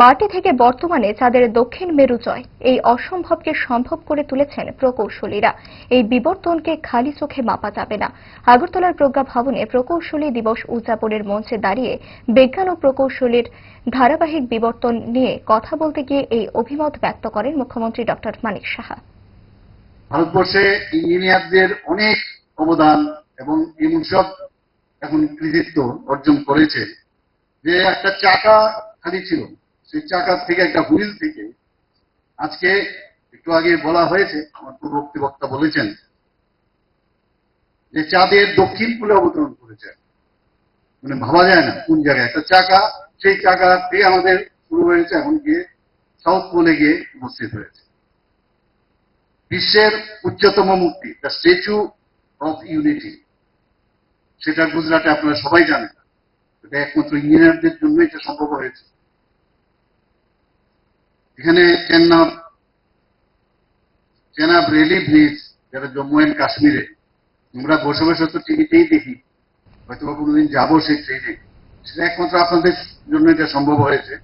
মাটি থেকে বর্তমানে চাঁদের দক্ষিণ মেরু জয় এই অসম্ভবকে সম্ভব করে তুলেছেন প্রকৌশলীরা। এই বিবর্তনকে খালি চোখে মাপা যাবে না। আগরতলার প্রজ্ঞা ভবনে প্রকৌশলী দিবস উদযাপনের মঞ্চে দাঁড়িয়ে বিজ্ঞান ও প্রকৌশলীর ধারাবাহিক বিবর্তন নিয়ে কথা বলতে গিয়ে এই অভিমত ব্যক্ত করেন মুখ্যমন্ত্রী ডক্টর মানিক সাহা। ভারতবর্ষে ইঞ্জিনিয়ারদের অনেক অবদান এবং এমন সব এখন কৃতিত্ব অর্জন করেছে। যে একটা চাকা খালি ছিল সেই চাকা থেকে একটা হুইল থেকে, আজকে একটু আগে বলা হয়েছে, আমার পূর্ববর্তী বক্তা বলেছেন, যে চাঁদের দক্ষিণ কূলে অবতরণ করেছে। মানে ভাবা যায় না কোন জায়গায়। একটা চাকা, সেই চাকা থেকে আমাদের শুরু হয়েছে, এখন গিয়ে সাউথ পোলে গিয়ে উপস্থিত হয়েছে। বিশ্বের উচ্চতম মূর্তি দ্য স্ট্যাচু অফ ইউনিটি সেটা গুজরাটে আপনারা সবাই জানেন। এটা একমাত্র ইঞ্জিনিয়ারদের জন্য এটা সম্ভব হয়েছে। এখানে চেন্নাব চেনাব রেলি ব্রিজ যারা জম্মু অ্যান্ড কাশ্মীরে। আমরা বসে বসে তো টিভিতেই দেখি। হয়তো কোনোদিন যাব সেই ট্রেনে সেটা একমাত্র আপনাদের জন্য এটা সম্ভব হয়েছে।